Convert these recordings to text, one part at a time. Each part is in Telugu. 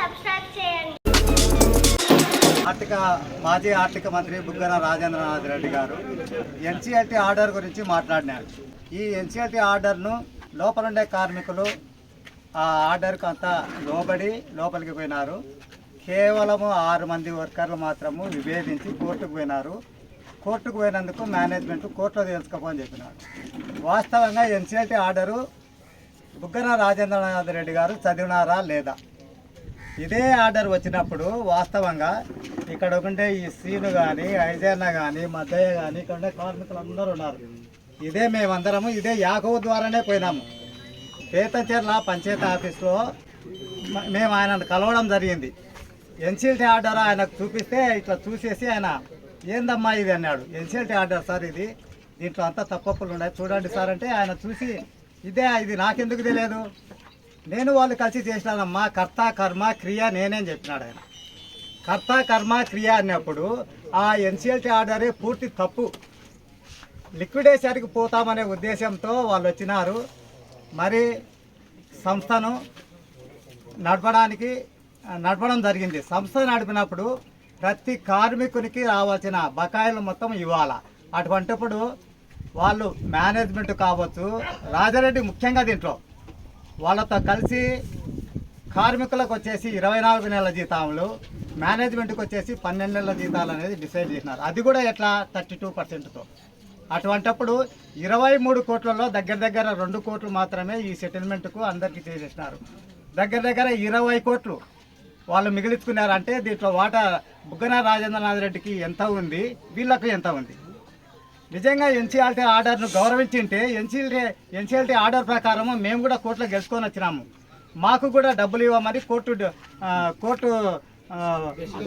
సబ్స్క్రైబ్ చేయండి. ఆర్థిక మాజీ ఆర్థిక మంత్రి బుగ్గన రాజేంద్రనాథ్ రెడ్డి గారు ఎన్సీఎల్టీ ఆర్డర్ గురించి మాట్లాడినారు. ఈ ఎన్సీఎల్టీ ఆర్డర్ను లోపలుండే కార్మికులు ఆ ఆర్డర్కు అంతా లోబడి లోపలికి పోయినారు. కేవలము ఆరు మంది వర్కర్లు మాత్రము విభేదించి కోర్టుకు పోయినారు. కోర్టుకు పోయినందుకు మేనేజ్మెంట్ కోర్టులో తెలుసుకోమని చెప్పినారు. వాస్తవంగా ఎన్సీఎల్టీ ఆర్డరు బుగ్గన రాజేంద్రనాథ్ రెడ్డి గారు చదివినారా లేదా? ఇదే ఆర్డర్ వచ్చినప్పుడు వాస్తవంగా ఇక్కడ ఒకటే ఈ సీను కానీ ఐజన్న కానీ మద్దయ్య కానీ ఇక్కడ ఉండే కార్మికులు అందరూ ఉన్నారు. ఇదే మేమందరము ఇదే యాకవ ద్వారానే పోయినాము పేతచెర్ల పంచాయతీ ఆఫీస్లో మేము ఆయన కలవడం జరిగింది. ఎన్సీఎల్టీ ఆర్డర్ ఆయనకు చూపిస్తే ఇట్లా చూసేసి ఆయన ఏందమ్మా ఇది? అన్నాడు. ఎన్సీఎల్టీ ఆర్డర్ సార్ ఇది. దీంట్లో అంతా తప్పప్పులు ఉన్నాయి. చూడండి సార్ అంటే ఆయన చూసి ఇదే ఇది నాకెందుకు తెలియదు? నేను వాళ్ళు కలిసి చేసినానమ్మా కర్త కర్మ క్రియ నేనేం చెప్పినాడు ఆయన. కర్త కర్మ క్రియ అన్నప్పుడు ఆ ఎన్సిఎల్టీ ఆర్డరే పూర్తి తప్పు. లిక్విడేషన్కి పోతామనే ఉద్దేశంతో వాళ్ళు వచ్చినారు. మరి సంస్థను నడపడానికి నడపడం జరిగింది. సంస్థ నడిపినప్పుడు ప్రతి కార్మికునికి రావాల్సిన బకాయిలు మొత్తం ఇవ్వాలా. అటువంటిప్పుడు వాళ్ళు మేనేజ్మెంట్ కావచ్చు రాజారెడ్డి ముఖ్యంగా దీంట్లో వాళ్ళతో కలిసి కార్మికులకు వచ్చేసి ఇరవై నాలుగు నెలల జీతాలు మేనేజ్మెంట్కి వచ్చేసి పన్నెండు నెలల జీతాలు అనేది డిసైడ్ చేసినారు. అది కూడా ఎట్లా? థర్టీ టూ పర్సెంట్తో అటువంటప్పుడు ఇరవై మూడు కోట్లలో దగ్గర దగ్గర రెండు కోట్లు మాత్రమే ఈ సెటిల్మెంట్కు అందరికీ చేసేసినారు. దగ్గర దగ్గర ఇరవై కోట్లు వాళ్ళు మిగిలించుకున్నారంటే దీంట్లో వాటా బుగ్గన రాజేంద్రనాథ్ రెడ్డికి ఎంత ఉంది? వీళ్ళకు ఎంత ఉంది? నిజంగా ఎన్సీఆర్టీ ఆర్డర్ను గౌరవించింటే ఎన్సీఎల్టీ ఎన్సీఆర్టీ ఆర్డర్ ప్రకారము మేము కూడా కోర్టులో గెలుచుకొని వచ్చినాము. మాకు కూడా డబ్బులు ఇవ్వమని కోర్టు కోర్టు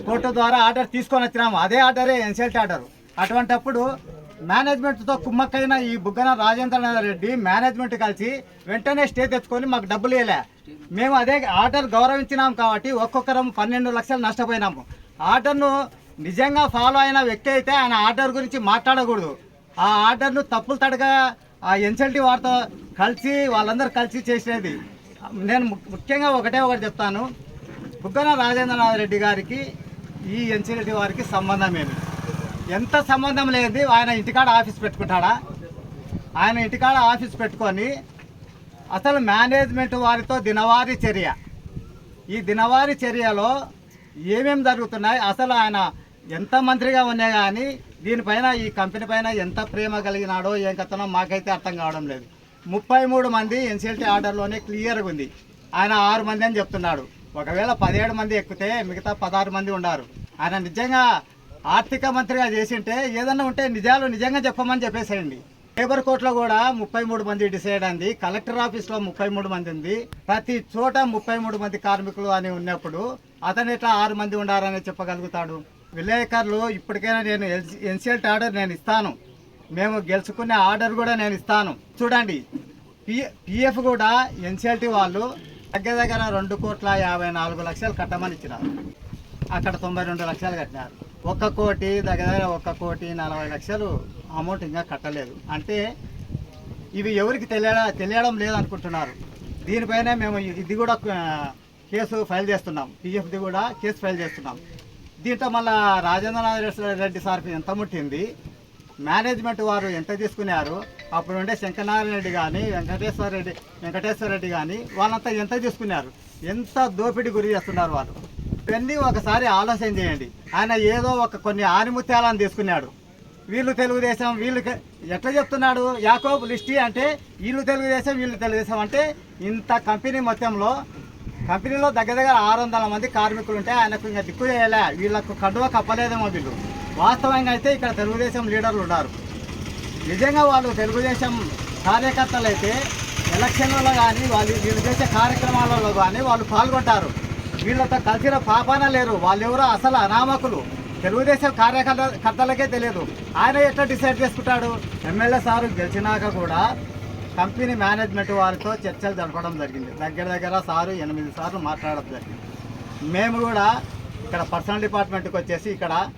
కోర్టు ద్వారా ఆర్డర్ తీసుకొని వచ్చినాము. అదే ఆర్డరే ఎన్సీఎల్టీ ఆర్డర్. అటువంటప్పుడు మేనేజ్మెంట్తో కుమ్మక్కైన ఈ బుగ్గన రాజేంద్రనాథ్ రెడ్డి మేనేజ్మెంట్ కలిసి వెంటనే స్టే తెచ్చుకొని మాకు డబ్బులు వేయలే మేము అదే ఆర్డర్ గౌరవించినాం కాబట్టి ఒక్కొక్కరం పన్నెండు లక్షలు నష్టపోయినాము. ఆర్డర్ను నిజంగా ఫాలో అయిన వ్యక్తి అయితే ఆయన ఆర్డర్ గురించి మాట్లాడకూడదు. ఆ ఆర్డర్ను తప్పులు తడగా ఆ ఎన్సెల్టీ వారితో కలిసి వాళ్ళందరూ కలిసి చేసేది. నేను ము- ముఖ్యంగా ఒకటే ఒకటి చెప్తాను. బుగ్గన రాజేంద్రనాథ్ రెడ్డి గారికి ఈ ఎన్సీఎల్టీ వారికి సంబంధం ఏమి? ఎంత సంబంధం లేనిది ఆయన ఇంటికాడ ఆఫీస్ పెట్టుకుంటాడా? ఆయన ఇంటికాడ ఆఫీస్ పెట్టుకొని అసలు మేనేజ్మెంట్ వారితో దినవారీ చర్య. ఈ దినవారీ చర్యలో ఏమేమి జరుగుతున్నాయి? అసలు ఆయన ఎంత మంత్రిగా ఉన్నా కానీ దీనిపైన ఈ కంపెనీ పైన ఎంత ప్రేమ కలిగినాడో ఏం కథనో మాకైతే అర్థం కావడం లేదు. ముప్పై మూడు మంది ఎన్సీఎల్టీ ఆర్డర్లోనే క్లియర్గా ఉంది. ఆయన ఆరు మంది అని చెప్తున్నాడు. ఒకవేళ పదిహేడు మంది ఎక్కితే మిగతా పదహారు మంది ఉన్నారు ఆయన నిజంగా ఆర్థిక మంత్రిగా చేసింటే ఏదన్నా ఉంటే నిజాలు నిజంగా చెప్పమని చెప్పేసేయండి. లేబర్ కోర్టులో కూడా ముప్పై మూడు మంది డిసైడ్ అంది కలెక్టర్ ఆఫీస్లో ముప్పై మూడు మంది ఉంది. ప్రతి చోట ముప్పై మూడు మంది కార్మికులు అని ఉన్నప్పుడు అతను ఎట్లా ఆరు మంది ఉండారని చెప్పగలుగుతాడు? విలేకరులు ఇప్పటికైనా నేను ఎన్సీఎల్టీ ఆర్డర్ నేను ఇస్తాను. మేము గెలుచుకునే ఆర్డర్ కూడా నేను ఇస్తాను. చూడండి పి పిఎఫ్ కూడా ఎన్సీఎల్టీ వాళ్ళు దగ్గర దగ్గర రెండు కోట్ల యాభై నాలుగు లక్షలు కట్టమని ఇచ్చినారు. అక్కడ తొంభై రెండు లక్షలు కట్టినారు. ఒక్క కోటి దగ్గర దగ్గర ఒక్క కోటి నలభై లక్షలు అమౌంట్ ఇంకా కట్టలేదు. అంటే ఇవి ఎవరికి తెలియడం తెలియడం లేదనుకుంటున్నారు. దీనిపైన మేము ఇది కూడా కేసు ఫైల్ చేస్తున్నాం. పిఎఫ్ది కూడా కేసు ఫైల్ చేస్తున్నాం. దీంట్లో మళ్ళా రాజేంద్రనాథ్ రెడ్డి సార్కి ఎంత ముట్టింది? మేనేజ్మెంట్ వారు ఎంత తీసుకున్నారు? అప్పుడు ఉండే శంకరనారాయణ రెడ్డి కానీ వెంకటేశ్వర రెడ్డి వెంకటేశ్వర రెడ్డి కానీ వాళ్ళంతా ఎంత తీసుకున్నారు? ఎంత దోపిడి గురి చేస్తున్నారు వాళ్ళు? ఇవన్నీ ఒకసారి ఆలోచన చేయండి. ఆయన ఏదో ఒక కొన్ని ఆనిముత్యాలను తీసుకున్నాడు. వీళ్ళు తెలుగుదేశం వీళ్ళు ఎట్లా చెప్తున్నాడు? యాకోబ్ లిస్టీ అంటే వీళ్ళు తెలుగుదేశం వీళ్ళు తెలుగుదేశం అంటే ఇంత కంపెనీ మొత్తంలో కంపెనీలో దగ్గర దగ్గర ఆరు వందల మంది కార్మికులు ఉంటే ఆయనకు ఇంకా దిక్కు చేయలే. వీళ్ళకు కడువ కప్పలేదేమో వీళ్ళు. వాస్తవంగా అయితే ఇక్కడ తెలుగుదేశం లీడర్లు ఉన్నారు. నిజంగా వాళ్ళు తెలుగుదేశం కార్యకర్తలు అయితే ఎలక్షన్లలో కానీ వాళ్ళు వీళ్ళు చేసే కార్యక్రమాలలో కానీ వాళ్ళు పాల్గొంటారు. వీళ్ళతో కలిసిన పాపాన లేరు. వాళ్ళు ఎవరో అసలు అనామకులు. తెలుగుదేశం కార్యకర్త కర్తలకే తెలియదు. ఆయన ఎట్లా డిసైడ్ చేసుకుంటాడు? ఎమ్మెల్యే సారు గెలిచినాక కూడా కంపెనీ మేనేజ్మెంట్ వారితో చర్చలు జరపడం జరిగింది. దగ్గర దగ్గర సారు ఎనిమిది సార్లు మాట్లాడడం జరిగింది. మేము కూడా ఇక్కడ పర్సనల్ డిపార్ట్మెంట్కి వచ్చేసి ఇక్కడ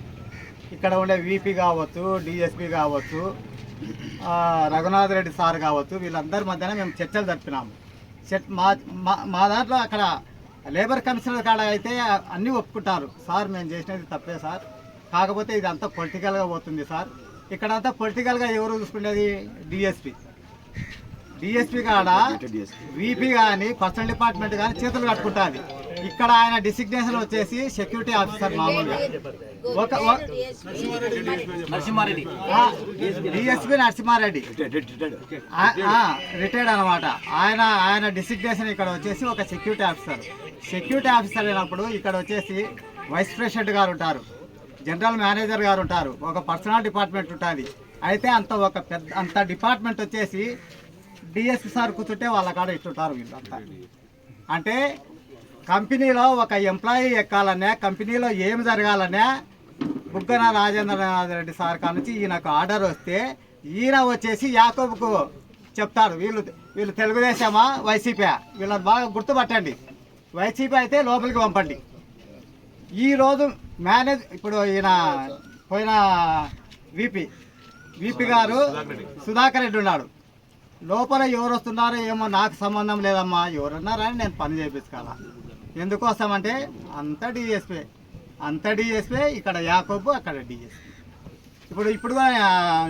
ఇక్కడ ఉండే వీపీ కావచ్చు డిఎస్పీ కావచ్చు రఘునాథ్ రెడ్డి సార్ కావచ్చు వీళ్ళందరి మధ్యన మేము చర్చలు జరిపినాము. మా మా- మా దాంట్లో అక్కడ లేబర్ కమిషనర్ కాడ అయితే అన్నీ ఒప్పుకుంటారు. సార్ మేము చేసినది తప్పే సార్. కాకపోతే ఇది అంతా పొలిటికల్గా పోతుంది సార్. ఇక్కడంతా పొలిటికల్గా ఎవరు చూసుకునేది? డిఎస్పీ డిఎస్పి కాడ? విపి కానీ పర్సనల్ డిపార్ట్మెంట్ కానీ చేతులు కట్టుకుంటుంది. ఇక్కడ ఆయన డిసిగ్నేషన్ వచ్చేసి సెక్యూరిటీ ఆఫీసర్ మామూలుగా. ఒక డిఎస్పి నరసింహారెడ్డి. రిటైర్డ్ అనమాట. ఆయన ఆయన డిసిగ్నేషన్ ఇక్కడ వచ్చేసి ఒక సెక్యూరిటీ ఆఫీసర్. సెక్యూరిటీ ఆఫీసర్ అయినప్పుడు ఇక్కడ వచ్చేసి వైస్ ప్రెసిడెంట్ గారు ఉంటారు. జనరల్ మేనేజర్ గారు ఉంటారు. ఒక పర్సనల్ డిపార్ట్మెంట్ ఉంటుంది. అయితే అంత ఒక పెద్ద అంత డిపార్ట్మెంట్ వచ్చేసి డిఎస్పి సార్ కూర్చుంటే వాళ్ళ కాడ ఇట్టుంటారు వీళ్ళంతా. అంటే కంపెనీలో ఒక ఎంప్లాయీ ఎక్కాలనే కంపెనీలో ఏం జరగాలనే బుగ్గన రాజేంద్రనాథ్ రెడ్డి సార్ కాడ నుంచి ఈయనకు ఆర్డర్ వస్తే ఈయన వచ్చేసి యాకోబుకు చెప్తారు వీళ్ళు వీళ్ళు తెలుగుదేశమా వైసీపీ వీళ్ళని బాగా గుర్తుపట్టండి. వైసీపీ అయితే లోపలికి పంపండి. ఈ రోజు మేనేజ్ ఇప్పుడు ఈయన పోయిన విపి విపి గారు సుధాకర్ రెడ్డి ఉన్నాడు. లోపల ఎవరు వస్తున్నారో ఏమో నాకు సంబంధం లేదమ్మా. ఎవరున్నారని నేను పని చేయించుకోవాలా ఎందుకోసమంటే అంత డిఎస్పీ అంత డిఎస్పీ ఇక్కడ యాకోబు అక్కడ డిఎస్పీ ఇప్పుడు ఇప్పుడు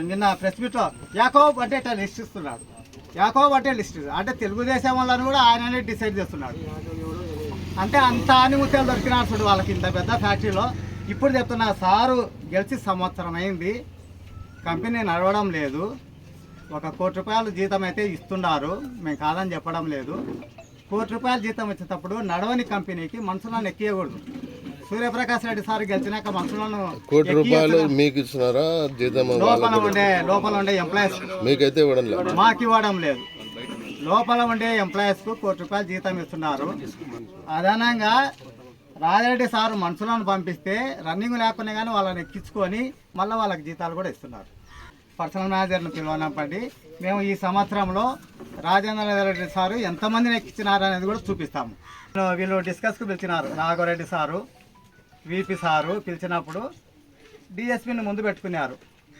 నిన్న ప్రెస్ మీట్లో యాకోబ్ అంటే ఇట్లా లిస్ట్ ఇస్తున్నాడు. యాకోబ్ అంటే లిస్ట్. అంటే తెలుగుదేశం వాళ్ళని కూడా ఆయననే డిసైడ్ చేస్తున్నాడు. అంటే అంత ఆనిముత్యాలు దొరికినాడు చూడు వాళ్ళకి ఇంత పెద్ద ఫ్యాక్టరీలో ఇప్పుడు చెప్తున్నా సారు గెలిచి సంవత్సరం అయింది. కంపెనీ నడవడం లేదు. ఒక కోటి రూపాయలు జీతం అయితే ఇస్తున్నారు. మేము కాదని చెప్పడం లేదు. కోటి రూపాయల జీతం వచ్చేటప్పుడు నడవని కంపెనీకి మనుషులను ఎక్కియకూడదు. సూర్యప్రకాష్ రెడ్డి సార్ గెలిచినాక మనుషులను కోటి రూపాయలు. మీకు ఇస్తున్నారా? జీతం లోపల ఉండే లోపల ఉండే ఎంప్లాయీస్ మీకైతే ఇవ్వడం లేదు? మాకు ఇవ్వడం లేదు. లోపల ఉండే ఎంప్లాయీస్కు కోటి రూపాయలు జీతం ఇస్తున్నారు. అదనంగా రాజరెడ్డి సారు మనుషులను పంపిస్తే రన్నింగ్ లేకున్నా కానీ వాళ్ళని ఎక్కించుకొని మళ్ళీ వాళ్ళకి జీతాలు కూడా ఇస్తున్నారు. పర్సనల్ మేనేజర్ను పిలవనప్పటి మేము ఈ సంవత్సరంలో రాజేంద్ర రెడ్డి సారు ఎంతమందిని ఎక్కించినారు అనేది కూడా చూపిస్తాము. వీళ్ళు డిస్కస్కు పిలిచినారు. నాగరెడ్డి సారు విపి సారు పిలిచినప్పుడు డిఎస్పీని ముందు పెట్టుకున్నారు.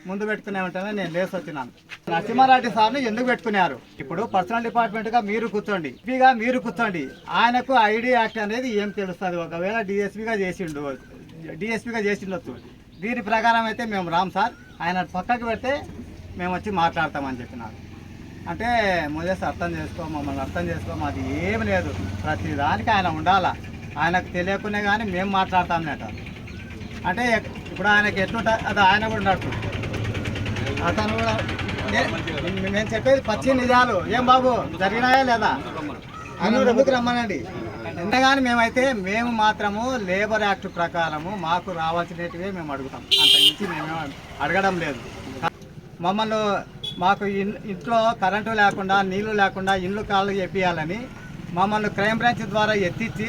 ముందు పెట్టుకునే వెంటనే నేను లేసి వచ్చినాను. నరసింహారెడ్డి సార్ని ఎందుకు పెట్టుకున్నారు? ఇప్పుడు పర్సనల్ డిపార్ట్మెంట్గా మీరు కూర్చోండి. ఎంపీగా మీరు కూర్చోండి. ఆయనకు ఐడి యాక్ట్ అనేది ఏం తెలుస్తుంది? ఒకవేళ డిఎస్పీగా చేసిండు డిఎస్పీగా చేసిండొచ్చు. దీని ప్రకారం అయితే మేము రామ్ సార్. ఆయన పక్కకు పెడితే మేము వచ్చి మాట్లాడతామని చెప్పినారు. అంటే ముదేసి అర్థం చేసుకో మమ్మల్ని అర్థం చేసుకో మాది ఏం లేదు. ప్రతి దానికి ఆయన ఉండాలా? ఆయనకు తెలియకునే కానీ మేము మాట్లాడతామనేట అంటే ఇప్పుడు ఆయనకి ఎట్లుంటా అది ఆయన కూడా ఉన్నట్టు అతను కూడా నేను మేము చెప్పేది పచ్చి నిజాలు. ఏం బాబు జరిగినాయా లేదా? అన్న ముందుకు రమ్మనండి? ఎంతగాని మేమైతే మేము మాత్రము లేబర్ యాక్ట్ ప్రకారము మాకు రావాల్సినటివే మేము అడుగుతాం. అంత మేము అడగడం లేదు. మమ్మల్ని మాకు ఇన్- ఇంట్లో కరెంటు లేకుండా నీళ్ళు లేకుండా ఇల్లు కాళ్ళు చెప్పియాలని మమ్మల్ని క్రైమ్ బ్రాంచ్ ద్వారా ఎత్తిచ్చి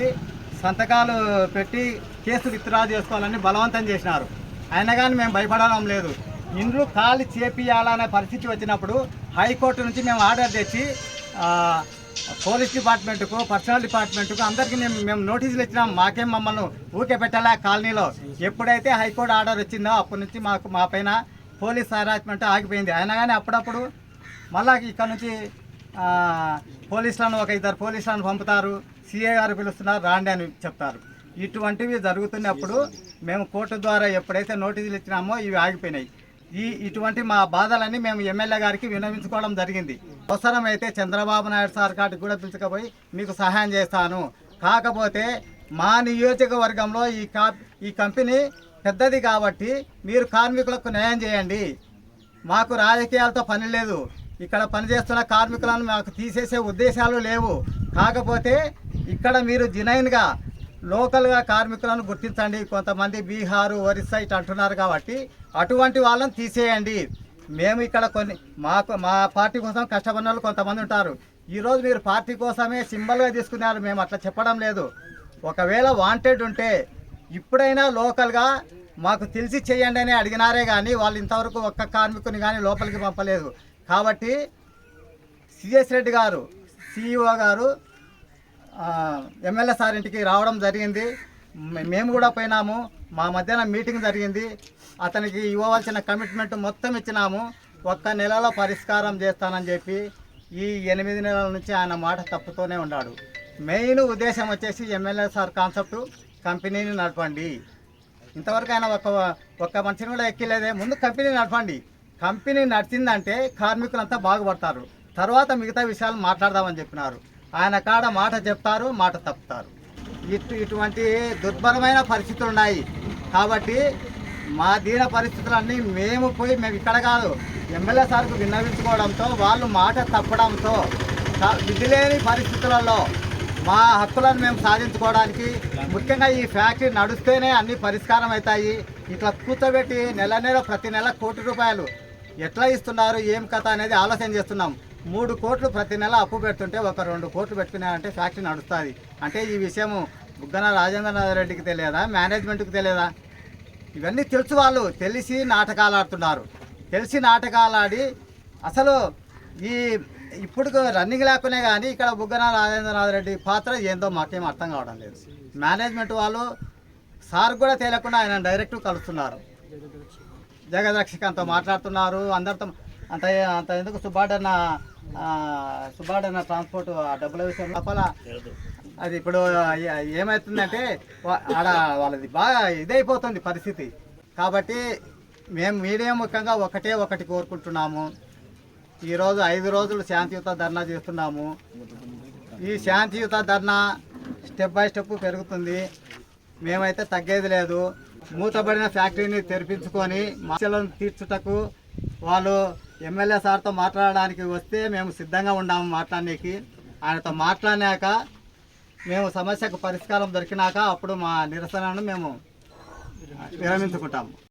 సంతకాలు పెట్టి కేసు విత్డ్రా చేసుకోవాలని బలవంతం చేసినారు. అయినా కానీ మేము భయపడడం లేదు. ఇండ్లు ఖాళీ చేపియాలనే పరిస్థితి వచ్చినప్పుడు హైకోర్టు నుంచి మేము ఆర్డర్ తెచ్చి పోలీస్ డిపార్ట్మెంట్కు పర్సనల్ డిపార్ట్మెంట్కు అందరికీ మేము మేము నోటీసులు ఇచ్చినాం. మాకేం మమ్మల్ని ఊకే పెట్టాలా కాలనీలో? ఎప్పుడైతే హైకోర్టు ఆర్డర్ వచ్చిందో అప్పటి నుంచి మాకు మా పైన పోలీస్ హరాస్మెంట్ ఆగిపోయింది. అయినా కానీ అప్పుడప్పుడు మళ్ళా ఇక్కడ నుంచి పోలీసులను ఒక ఇద్దరు పోలీసులను పంపుతారు. సిఏ గారు పిలుస్తున్నారు. రాండి అని చెప్తారు. ఇటువంటివి జరుగుతున్నప్పుడు మేము కోర్టు ద్వారా ఎప్పుడైతే నోటీసులు ఇచ్చినామో ఇవి ఆగిపోయినాయి. ఈ ఇటువంటి మా బాధలన్నీ మేము ఎమ్మెల్యే గారికి వినవించుకోవడం జరిగింది. అవసరమైతే చంద్రబాబు నాయుడు సార్ కాటికి కూడా పిలుచుకపోయి మీకు సహాయం చేస్తాను. కాకపోతే మా నియోజకవర్గంలో ఈ కా ఈ కంపెనీ పెద్దది కాబట్టి మీరు కార్మికులకు న్యాయం చేయండి. మాకు రాజకీయాలతో పని లేదు. ఇక్కడ పనిచేస్తున్న కార్మికులను మాకు తీసేసే ఉద్దేశాలు లేవు. కాకపోతే ఇక్కడ మీరు జినైన్గా లోకల్గా కార్మికులను గుర్తించండి. కొంతమంది బీహారు ఒరిస్సా ఇటు అంటున్నారు కాబట్టి అటువంటి వాళ్ళని తీసేయండి. మేము ఇక్కడ కొన్ని మాకు మా పార్టీ కోసం కష్టపడిన వాళ్ళు కొంతమంది ఉంటారు. ఈరోజు మీరు పార్టీ కోసమే సింబల్గా తీసుకున్నారు. మేము అట్లా చెప్పడం లేదు. ఒకవేళ వాంటెడ్ ఉంటే ఇప్పుడైనా లోకల్గా మాకు తెలిసి చేయండి అని అడిగినారే కానీ వాళ్ళు ఇంతవరకు ఒక్క కార్మికుని కానీ లోపలికి పంపలేదు. కాబట్టి సిఎస్ రెడ్డి గారు సిఇఓ గారు ఎమ్మెల్యే సార్ ఇంటికి రావడం జరిగింది. మేము కూడా పోయినాము. మా మధ్యన మీటింగ్ జరిగింది. అతనికి ఇవ్వవలసిన కమిట్మెంట్ మొత్తం ఇచ్చినాము. ఒక్క నెలలో పరిష్కారం చేస్తానని చెప్పి ఈ ఎనిమిది నెలల నుంచి ఆయన మాట తప్పుతూనే ఉన్నాడు. మెయిన్ ఉద్దేశం వచ్చేసి ఎమ్మెల్యే సార్ కాన్సెప్ట్ కంపెనీని నడపండి. ఇంతవరకు ఆయన ఒక ఒక్క మనిషిని కూడా ఎక్కిలేదే. ముందు కంపెనీ నడపండి. కంపెనీ నడిచిందంటే కార్మికులంతా బాగుపడతారు. తర్వాత మిగతా విషయాలు మాట్లాడదామని చెప్పినారు. ఆయన కాడ మాట చెప్తారు మాట తప్పుతారు. ఇటు ఇటువంటి దుర్భరమైన పరిస్థితులు ఉన్నాయి. కాబట్టి మా దీన పరిస్థితులన్నీ మేము పోయి మేము ఇక్కడ కాదు ఎమ్మెల్యే సార్కు విన్నవించుకోవడంతో వాళ్ళు మాట తప్పడంతో త- పరిస్థితులలో మా హక్కులను మేము సాధించుకోవడానికి ముఖ్యంగా ఈ ఫ్యాక్టరీ నడుస్తేనే అన్ని పరిష్కారం అవుతాయి. ఇట్లా కూర్చోబెట్టి నెల నెల ప్రతి నెల కోటి రూపాయలు ఎట్లా ఇస్తున్నారు ఏం కథ అనేది ఆలోచన చేస్తున్నాం. మూడు కోట్లు ప్రతి నెల అప్పు పెడుతుంటే ఒక రెండు కోట్లు పెట్టుకున్నారంటే ఫ్యాక్టరీ నడుస్తుంది. అంటే ఈ విషయం బుగ్గన రాజేంద్రనాథ్ రెడ్డికి తెలియదా? మేనేజ్మెంట్కి తెలియదా? ఇవన్నీ తెలుసు వాళ్ళు. తెలిసి నాటకాలు ఆడుతున్నారు తెలిసి నాటకాలు ఆడి అసలు ఈ ఇప్పుడు రన్నింగ్ లేకునే కానీ ఇక్కడ బుగ్గన రాజేంద్రనాథ్ రెడ్డి పాత్ర ఏందో మాకేం అర్థం కావడం లేదు. మేనేజ్మెంట్ వాళ్ళు సార్ కూడా తెలియకుండా ఆయన డైరెక్ట్ కలుస్తున్నారు. జగదక్షికంతో మాట్లాడుతున్నారు. అందరితో అంత అంత ఎందుకు సుబ్బాడన్న సుబ్బాడన్న ట్రాన్స్పోర్ట్ ఆ డబ్బుల విషయం లోపల అది ఇప్పుడు ఏమవుతుందంటే ఆడ వాళ్ళది బాగా ఇదైపోతుంది పరిస్థితి. కాబట్టి మేము మీడియా ముఖ్యంగా ఒకటే ఒకటి కోరుకుంటున్నాము. ఈరోజు ఐదు రోజులు శాంతియుత ధర్నా చేస్తున్నాము. ఈ శాంతియుత ధర్నా స్టెప్ బై స్టెప్ పెరుగుతుంది. మేమైతే తగ్గేది లేదు. మూతబడిన ఫ్యాక్టరీని తెరిపించుకొని సమస్యలను తీర్చుటకు వాళ్ళు ఎమ్మెల్యే సార్తో మాట్లాడడానికి వస్తే మేము సిద్ధంగా ఉన్నాము మాట్లాడడానికి ఆయనతో మాట్లాడినాక మేము సమస్యకు పరిష్కారం దొరికినాక అప్పుడు మా నిరసనను మేము విరమించుకుంటాము.